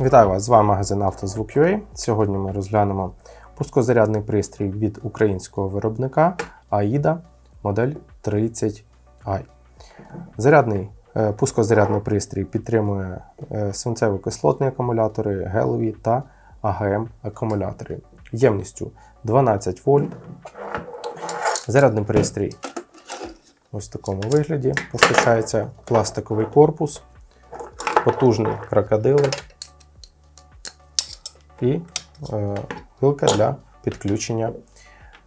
Вітаю вас! З вами магазин «Автозвук.UA». Сьогодні ми розглянемо пускозарядний пристрій від українського виробника AIDA модель 30i. Зарядний, е, пускозарядний пристрій підтримує е, свинцево-кислотні акумулятори, гелові та АГМ акумулятори ємністю 12 вольт. Зарядний пристрій ось в такому вигляді постачається пластиковий корпус, потужний крокодили і е, вилка для підключення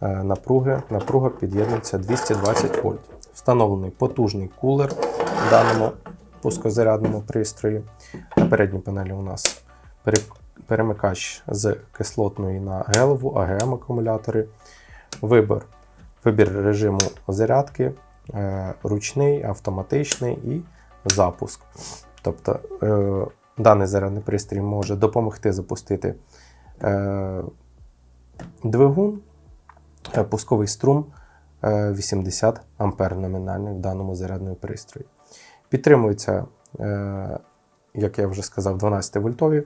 е, напруги. Напруга під'єднується 220 вольт. Встановлений потужний кулер в даному пускозарядному пристрої. На передній панелі у нас перемикач з кислотної на гелову, АГМ акумулятори. Вибір, вибір режиму зарядки, е, ручний, автоматичний і запуск. Тобто даний зарядний пристрій може допомогти запустити е, двигун, е, пусковий струм е, 80 А номінальний в даному зарядному пристрої. Підтримується, е, як я вже сказав, 12-вольтові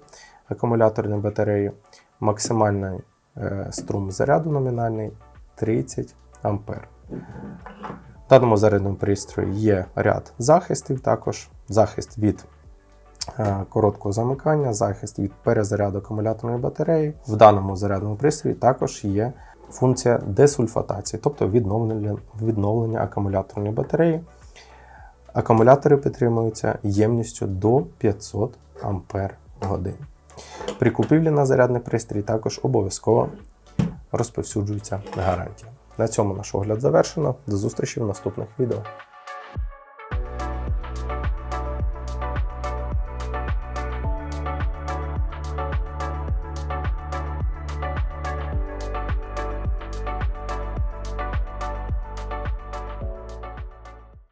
акумуляторні батареї. Максимальний е, струм заряду номінальний 30 А. В даному зарядному пристрої є ряд захистів, також захист від короткого замикання, захист від перезаряду акумуляторної батареї. В даному зарядному пристрої також є функція десульфатації, тобто відновлення, відновлення акумуляторної батареї. Акумулятори підтримуються ємністю до 500 Ампер годин. При купівлі на зарядний пристрій також обов'язково розповсюджується гарантія. На цьому наш огляд завершено. До зустрічі в наступних відео.